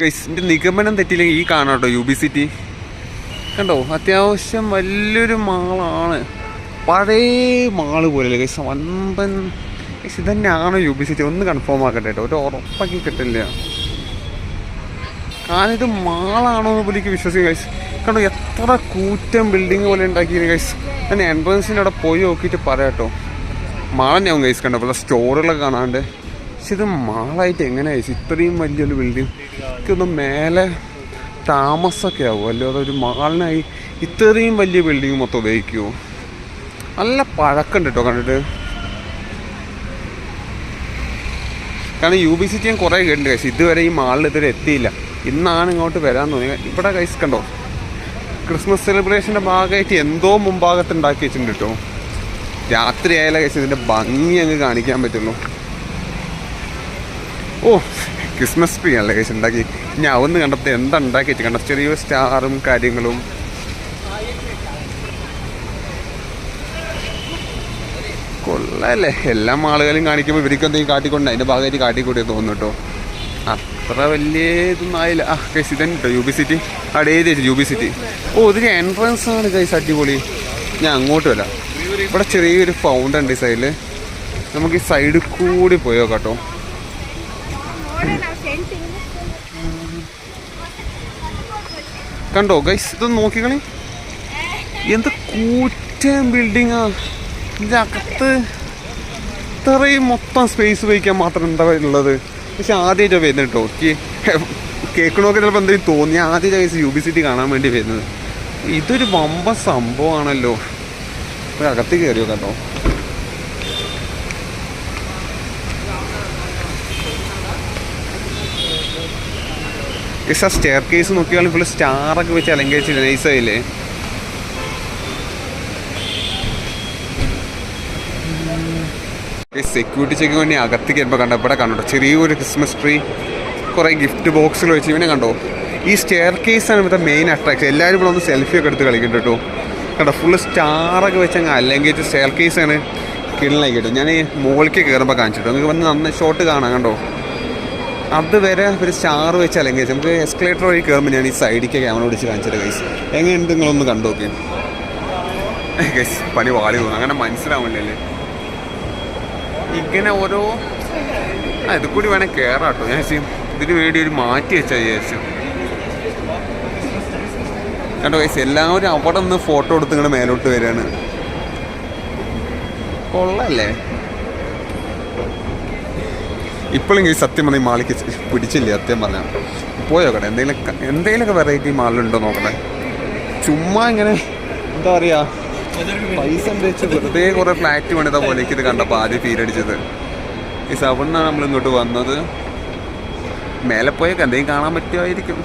ഇതിന്റെ നിഗമനം തെറ്റില്ലെങ്കിൽ ഈ കാണാം കേട്ടോ യു ബി സിറ്റി കണ്ടോ? അത്യാവശ്യം വലിയൊരു മാളാണ്. പഴയ മാൾ പോലെ ഗൈസ് വമ്പൻ ഗൈസ് ഇതന്നെയാണോ യു ബി സിറ്റി ഒന്ന് കൺഫേം ആക്കട്ടെ കേട്ടോ. ഒരു ഉറപ്പാക്കി കിട്ടില്ല. കാരണം ഇത് മാളാണോ എന്ന് പോലും വിശ്വസിക്കും ഗൈസ് കണ്ടോ എത്ര കൂറ്റം ബിൽഡിംഗ് പോലെ ഉണ്ടാക്കിയത് ഗൈസ് ഞാൻ എൻട്രൻസിന്റെ അവിടെ പോയി നോക്കിയിട്ട് പറയാം കേട്ടോ. മാളന്നെയാവും കൈസ് കണ്ടോ? പല സ്റ്റോറുകളൊക്കെ കാണാണ്ട്. പക്ഷെ ഇത് മാളായിട്ട് എങ്ങനെ ഇത്രയും വലിയൊരു ബിൽഡിംഗ് എനിക്കൊന്ന് മേലെ താമസമൊക്കെ ആവും. അല്ലാതെ ഒരു മാളിനായി ഇത്രയും വലിയ ബിൽഡിംഗ് മൊത്തം ഉപയോഗിക്കുമോ നല്ല പഴക്കമുണ്ട് കേട്ടോ കണ്ടിട്ട്. കാരണം യു ബി സിറ്റി ഞാൻ കുറേ കേട്ടിട്ടുണ്ട് കഴിച്ചു ഇതുവരെ ഈ മാളിൽ ഇതുവരെ എത്തിയില്ല. ഇന്നാണ് ഇങ്ങോട്ട് വരാൻ തോന്നി ഇവിടെ കൈസ് കണ്ടോ? ക്രിസ്മസ് സെലിബ്രേഷന്റെ ഭാഗമായിട്ട് എന്തോ മുമ്പാകത്ത് ഉണ്ടാക്കി വെച്ചിട്ടുണ്ട് കേട്ടോ. രാത്രി ആയാലും കഴിച്ച് ഇതിന്റെ ഭംഗി അങ്ങ് കാണിക്കാൻ പറ്റുള്ളൂ. ഓ ക്രിസ്മസ് ട്രീ അല്ലേ കഴിച്ച് ഉണ്ടാക്കി. ഞാൻ ഒന്ന് കണ്ടപ്പോൾ എന്താ ഉണ്ടാക്കി കണ്ട? കണ്ടോ ചെറിയ സ്റ്റാറും കാര്യങ്ങളും. കൊള്ളല്ലേ? എല്ലാ ആളുകളും കാണിക്കുമ്പോൾ ഇവർക്ക് എന്തെങ്കിലും കാട്ടിക്കൊണ്ട് അതിന്റെ ഭാഗമായിട്ട് കാട്ടിക്കൂടിയ തോന്നുന്നു കേട്ടോ. അത്ര വലിയ ഇതൊന്നും ആയില്ല ആ കൈസ് ഇതന്നെ കേട്ടോ യു ബി സിറ്റി അവിടെ ഏത് യു ബി സിറ്റി ഓ ഇതിന് എൻട്രൻസ് ആണ് കൈസ് അടിപൊളി. ഞാൻ അങ്ങോട്ട് വരാം. ഇവിടെ ചെറിയൊരു ഫൗണ്ട് ഉണ്ട് ഈ സൈഡിൽ നമുക്ക് ഈ സൈഡിൽ കൂടി പോയോ കേട്ടോ കണ്ടോ ഗൈസ് ഇത് നോക്കിക്കളി എന്ത് കൂറ്റൻ ബിൽഡിങ്ങാ ഇതിന്റെ അകത്ത് ഇത്രയും മൊത്തം സ്പേസ് ഉപയോഗിക്കാൻ മാത്രം എന്താ ഉള്ളത്? പക്ഷെ ആദ്യമായിട്ടാണ് വരുന്നത് കേട്ടോ കേൾക്കണമൊക്കെ ചിലപ്പോൾ എന്തെങ്കിലും തോന്നി. ആദ്യമായിട്ട് ഗൈസ് യു ബി സിറ്റി കാണാൻ വേണ്ടി വരുന്നത്. ഇതൊരു വമ്പ സംഭവമാണല്ലോ. അകത്ത് കയറിയോ കേട്ടോ ആ സ്റ്റെയർ കേസ് നോക്കിയാലും ഫുള്ള് സ്റ്റാറൊക്കെ വെച്ച് അലങ്കരിച്ചില്ല നൈസായില്ലേ സെക്യൂരിറ്റി ചെക്ക് വേണ്ടി അകത്ത് കയറുമ്പോൾ കണ്ടോ? കണ്ടോ ചെറിയൊരു ക്രിസ്മസ് ട്രീ കുറേ ഗിഫ്റ്റ് ബോക്സുകൾ വെച്ച് ഇവനെ കണ്ടോ? ഈ സ്റ്റെയർ കേസാണ് ഇവിടുത്തെ മെയിൻ അട്രാക്ഷൻ എല്ലാവരും ഇവിടെ ഒന്ന് സെൽഫി ഒക്കെ എടുത്ത് കളിക്കുന്നു കേട്ടോ കണ്ടോ? ഫുള്ള് സ്റ്റാറൊക്കെ വെച്ച് അങ്ങ് അല്ലെങ്കിൽ സ്റ്റെയർ കേസാണ് കിളിനായി കേട്ടോ. ഞാൻ ഈ മുകളിലേക്ക് കയറുമ്പോൾ കാണിച്ചിട്ടോ നിങ്ങൾക്ക് വന്ന് നന്നായി ഷോട്ട് കാണാം കണ്ടോ? അതുവരെ ഒരു സ്റ്റാർ വെച്ച് അല്ലെങ്കിൽ നമുക്ക് എസ്കലേറ്റർ വഴി കയറുമ്പോൾ ഞാൻ ഈ സൈഡിലേക്ക് ക്യാമറ പിടിച്ച് കാണിച്ചത് ഗൈസ് എങ്ങനെയുണ്ട് നിങ്ങളൊന്ന് കണ്ടു നോക്കി. ഗൈസ് പണി വാടി തോന്നുന്നു അങ്ങനെ മനസ്സിലാവില്ലല്ലേ ഇങ്ങനെ ഓരോ ഇത് കൂടി വേണേൽ കയറാം കേട്ടോ ഞാൻ ചെയ്യും ഇതിന് വേണ്ടി ഒരു മാറ്റി വെച്ചാൽ വിചാരിച്ചു. കണ്ടോ ഗൈസ് എല്ലാവരും അവിടെ നിന്ന് ഫോട്ടോ എടുത്ത് ഇങ്ങനെ മേലോട്ട് വരികയാണ്. കൊള്ളല്ലേ? ഇപ്പോഴും ഈ സത്യം പറഞ്ഞ മാളിക്ക് പിടിച്ചില്ല? സത്യം പറഞ്ഞാൽ പോയോ കട എന്തെങ്കിലും എന്തെങ്കിലുമൊക്കെ വെറൈറ്റി മാളിലുണ്ടോ നോക്കണേ ചുമ്മാ ഇങ്ങനെ എന്താ പറയാ? പൈസ വെച്ച് വെറുതെ കുറെ ഫ്ലാറ്റ് പണിത പോലേക്ക് ഇത് കണ്ടപ്പോൾ ആദ്യം ഫീലടിച്ചത് ഈ സവണ്ണാണ് നമ്മൾ ഇങ്ങോട്ട് വന്നത്. മേലെ പോയൊക്കെ എന്തെങ്കിലും കാണാൻ പറ്റുമായിരിക്കും.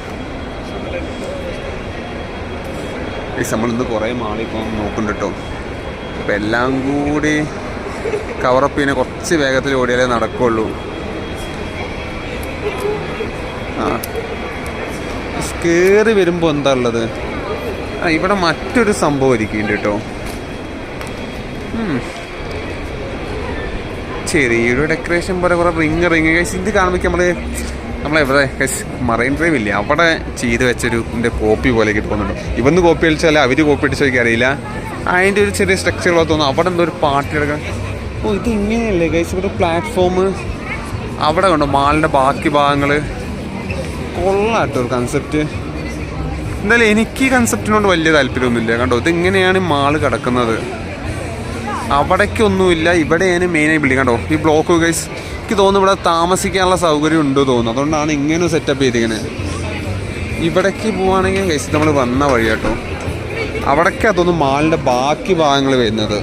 ഈ നമ്മളിന്ന് കുറേ മാളിപ്പോൾ നോക്കുന്നുണ്ട് കേട്ടോ അപ്പം എല്ലാം കൂടി കവറപ്പ് ചെയ്യുന്ന കുറച്ച് വേഗത്തിൽ ഓടിയാലേ നടക്കുള്ളൂ. ആ. കയറി വരുമ്പോൾ എന്താ ഉള്ളത്? ആ ഇവിടെ മറ്റൊരു സംഭവം ഇരിക്കുന്നുണ്ട് കേട്ടോ. ചെറിയൊരു ഡെക്കറേഷൻ പോലെ കുറെ റിങ് റിങ് ഇത് കാണുമ്പോൾ നമ്മൾ നമ്മളെവിടെ മറൈൻ ഡ്രൈവ് ഇല്ലേ? അവിടെ ചെയ്ത് വെച്ചൊരു കോപ്പി പോലെ കിട്ടുന്നുണ്ട് ഇവന്ന് കോപ്പി അടിച്ചാൽ അവർ കോപ്പി അടിച്ചോ അറിയില്ല. അതിന്റെ ഒരു ചെറിയ സ്ട്രക്ചർ പോലെ തോന്നുന്നു. അവിടെ എന്തോ ഒരു പാർട്ടി എടുക്കാൻ ഓ ഇത് ഇങ്ങനെയല്ലേ കഴിച്ച് ഇവിടെ പ്ലാറ്റ്ഫോം അവിടെ കണ്ടോ മാളിന്റെ ബാക്കി ഭാഗങ്ങൾ കൊള്ളാട്ടോ ഒരു കൺസെപ്റ്റ് എന്തായാലും എനിക്ക് ഈ കൺസെപ്റ്റിനോട് വലിയ താല്പര്യമൊന്നുമില്ല. കണ്ടോ ഇതെങ്ങനെയാണ് മാൾ കിടക്കുന്നത്. അവിടേക്കൊന്നുമില്ല ഇവിടെയാണ് മെയിനായി ബിൽഡിംഗ് കണ്ടോ ഈ ബ്ലോക്ക് ഗൈസ് എനിക്ക് തോന്നുന്നു ഇവിടെ താമസിക്കാനുള്ള സൗകര്യം ഉണ്ടോ തോന്നുന്നു. അതുകൊണ്ടാണ് ഇങ്ങനെ സെറ്റപ്പ് ചെയ്തിരിക്കുന്നത് ഇവിടേക്ക് പോവുകയാണെങ്കിൽ ഗൈസ് നമ്മൾ വന്ന വഴി കേട്ടോ അവിടേക്കാ തോന്നുന്നു മാളിന്റെ ബാക്കി ഭാഗങ്ങൾ വരുന്നത്.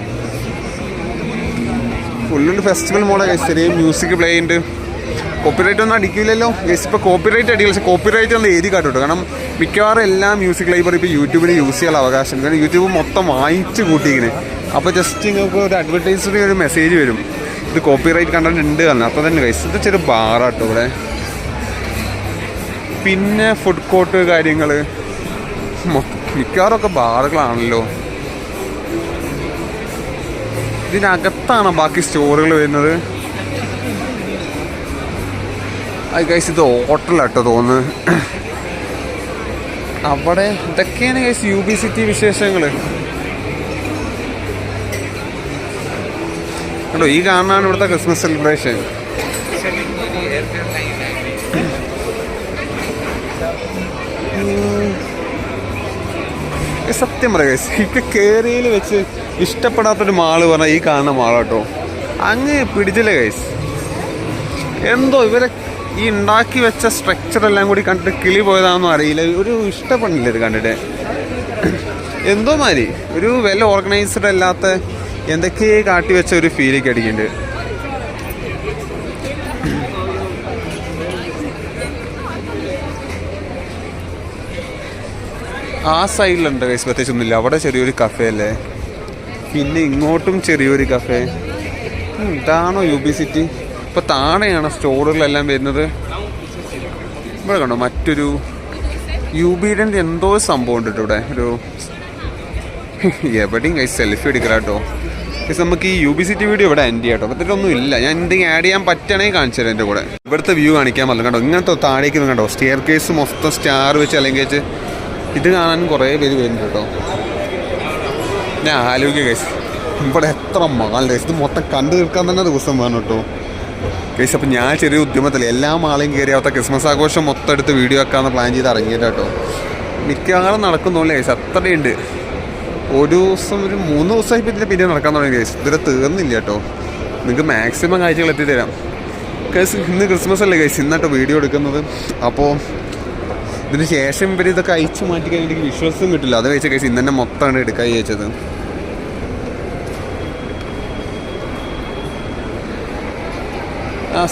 ഫുള്ളൊരു ഫെസ്റ്റിവൽ മോളെ ഗൈസ് ചെറിയ മ്യൂസിക് പ്ലേ ഉണ്ട്. കോപ്പിറൈറ്റ് ഒന്നും അടിക്കില്ലല്ലോ. ഗൈസ് ഇപ്പോൾ കോപ്പിറൈറ്റ് അടിക്കില്ല. പക്ഷേ കോപ്പിറൈറ്റ് ഒന്ന് എഴുതി കാട്ടോ കാരണം മിക്കവാറും എല്ലാ മ്യൂസിക് ലൈബ്രറി ഇപ്പോൾ യൂട്യൂബിന് യൂസ് ചെയ്യാൻ അവകാശം. കാരണം യൂട്യൂബ് മൊത്തം വാങ്ങിച്ച് കൂട്ടിയിങ്ങനെ. അപ്പോൾ ജസ്റ്റ് നിങ്ങൾക്ക് ഒരു അഡ്വർടൈസിന് ഒരു മെസ്സേജ് വരും. ഇത് കോപ്പിറൈറ്റ് കണ്ടന്റ് ഉണ്ട് തന്നെ അപ്പോൾ തന്നെ ഗൈസ് ഇത് ചെറിയ ബാറാട്ടോ ഇവിടെ. പിന്നെ ഫുഡ് കോർട്ട് കാര്യങ്ങൾ മിക്കവാറൊക്കെ ബാറുകളാണല്ലോ ഇതിനകത്താണോ ബാക്കി സ്റ്റോറുകൾ വരുന്നത്. അത് ഗൈസ് ഇത് ഹോട്ടലാട്ടോ തോന്നുന്നു. അവിടെ ഇതൊക്കെയാണ് ഗൈസ് യു ബി സിറ്റി വിശേഷങ്ങൾ കണ്ടോ ഈ കാണാനാണ് ഇവിടുത്തെ ക്രിസ്മസ് സെലിബ്രേഷൻ സത്യം പറയാം ഗൈസ് ഇപ്പം കയറിയിൽ വെച്ച് ഇഷ്ടപ്പെടാത്തൊരു മാൾ പറഞ്ഞാൽ ഈ കാണുന്ന മാളാട്ടോ. അങ്ങ് പിടിച്ചില്ല ഗൈസ് എന്തോ ഇവരെ ഈ ഉണ്ടാക്കി വെച്ച സ്ട്രക്ചർ എല്ലാം കൂടി കണ്ടിട്ട് കിളി പോയതാണെന്നും അറിയില്ല. ഒരു ഇഷ്ടപ്പെടില്ല ഇത് കണ്ടിട്ട്. എന്തോ മാതിരി. ഒരു വെൽ ഓർഗനൈസ്ഡ് അല്ലാത്ത എന്തൊക്കെയോ കാട്ടി വെച്ച ഒരു ഫീലേക്ക് അടിക്കുന്നുണ്ട്. ആ സൈഡിലുണ്ട് കൈസ് പ്രത്യേകിച്ചൊന്നുമില്ല. അവിടെ ചെറിയൊരു കഫേ അല്ലേ? പിന്നെ ഇങ്ങോട്ടും ചെറിയൊരു കഫേ ഇതാണോ യു ബി സിറ്റി ഇപ്പൊ താഴെയാണ് സ്റ്റോറുകളെല്ലാം വരുന്നത്. ഇവിടെ കണ്ടോ മറ്റൊരു യു ബിയുടെ എന്തോ സംഭവം ഉണ്ട് ഇവിടെ. ഒരു എവിടെയും കൈ സെൽഫി എടുക്കലാട്ടോ കേട്ടോ നമുക്ക് ഈ യു ബി സിറ്റി വീഡിയോ ഇവിടെ എൻഡ് ചെയ്യാം കേട്ടോ ഒന്നും ഇല്ല. ഞാൻ എന്തെങ്കിലും ആഡ് ചെയ്യാൻ പറ്റണമെങ്കിൽ കാണിച്ചു തരാം എന്റെ കൂടെ. ഇവിടുത്തെ വ്യൂ കാണിക്കാൻ പറഞ്ഞു കേട്ടോ ഇങ്ങനത്തെ താഴേക്ക് കണ്ടോ സ്റ്റെയർ കേസ് മൊത്തം സ്റ്റാർ വെച്ച് അല്ലെങ്കിൽ വെച്ച് ഇത് കാണാൻ കുറേ പേര് വരുന്നുണ്ട് കേട്ടോ ഞാൻ ആലോചിക്കുക കേസ് ഇവിടെ എത്ര ഗൈസ് ഇത് മൊത്തം കണ്ടു തീർക്കാൻ തന്നെ ദിവസം വേണം കേട്ടോ ഗൈസ് അപ്പം ഞാൻ ചെറിയ ഉദ്യമത്തിൽ എല്ലാ മാളയും കയറി അവിടുത്തെ ക്രിസ്മസ് ആഘോഷം മൊത്തം എടുത്ത് വീഡിയോ വെക്കാമെന്ന് പ്ലാൻ ചെയ്ത് ഇറങ്ങിയത് കേട്ടോ മിക്കവാറും നടക്കുന്നുള്ളൂ കേസ് അത്രയുണ്ട്. ഒരു ദിവസം ഒരു മൂന്ന് ദിവസമായി ഇതിന്റെ പിന്നെ നടക്കാൻ തുടങ്ങി കേസ് ഇതുവരെ തീർന്നില്ല കേട്ടോ നിങ്ങൾക്ക് മാക്സിമം കാഴ്ചകൾ എത്തിത്തരാം. കേസ് ഇന്ന് ക്രിസ്മസ് അല്ലേ കേസ് ഇന്നാട്ടോ വീഡിയോ എടുക്കുന്നത്. അപ്പോൾ ഇതിന് ശേഷം ഇവർ ഇതൊക്കെ അയച്ചു മാറ്റിക്കാൻ എനിക്ക് വിശ്വാസം കിട്ടില്ല. അത് കഴിച്ച കേസ് ഇന്ന് തന്നെ മൊത്തമാണ് എടുക്കാൻ അയച്ചത്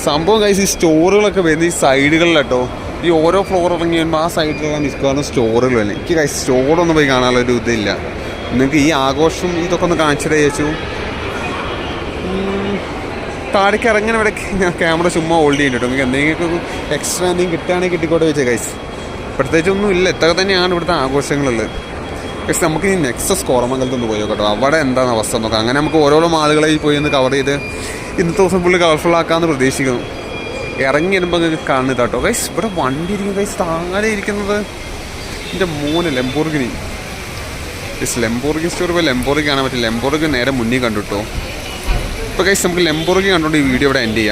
സംഭവം കഴിച്ച് ഈ സ്റ്റോറുകളൊക്കെ വരുന്ന ഈ സൈഡുകളിലട്ടോ. ഈ ഓരോ ഫ്ലോർ ഇറങ്ങി വരുമ്പോൾ ആ സൈഡിലുള്ള മിക്കവാറും സ്റ്റോറുകൾ തന്നെ. എനിക്ക് കഴിച്ച് സ്റ്റോറൊന്നും പോയി കാണാനുള്ള ഒരു ഇതില്ല. നിങ്ങൾക്ക് ഈ ആഘോഷം ഇതൊക്കെ ഒന്ന് കാണിച്ചിട്ട് ചോദിച്ചു താഴേക്ക് ഇറങ്ങാൻ ഇവിടെ ഞാൻ ക്യാമറ ചുമ്മാ ഹോൾഡ് ചെയ്യുന്നുണ്ട് നിങ്ങൾക്ക് എന്തെങ്കിലും എക്സ്ട്രാ എന്തെങ്കിലും കിട്ടുകയാണെങ്കിൽ കിട്ടിക്കോട്ടെ വെച്ചേ കഴിച്ച് പ്രത്യേകിച്ചൊന്നും ഇല്ല. ഇത്ര തന്നെയാണ് ഇവിടുത്തെ ആഘോഷങ്ങളുള്ളത്. പക്ഷെ നമുക്ക് ഈ നെക്സസ് കോറമംഗലത്ത് ഒന്ന് പോയോ കേട്ടോ അവിടെ എന്താണ് അവസ്ഥ നോക്കാം. അങ്ങനെ നമുക്ക് ഓരോരോ ആളുകളെ പോയി ഒന്ന് കവർ ചെയ്ത് ഇന്നത്തെ ദിവസം ഫുള്ള് കളർഫുൾ ആക്കാമെന്ന് പ്രതീക്ഷിക്കുന്നു. ഇറങ്ങി വരുമ്പോൾ നിങ്ങൾക്ക് കാണുന്നത് കേട്ടോ ഗൈസ് ഇവിടെ വണ്ടി ഇരിക്കും ഗൈസ് താഴെ ഇരിക്കുന്നത്. എന്റെ മൂന്ന് ലെമ്പോർഗിനി ഗൈസ് ലെമ്പോർഗി സ്റ്റോർ പോയി ലെമ്പോർഗി കാണാൻ പറ്റില്ല ലെമ്പോർഗി നേരെ മുന്നിൽ കണ്ടു കേട്ടോ ഇപ്പോൾ ഗൈസ് നമുക്ക് ലെമ്പോർഗി കണ്ടുകൊണ്ട് ഈ വീഡിയോ ഇവിടെ എൻഡ് ചെയ്യാം.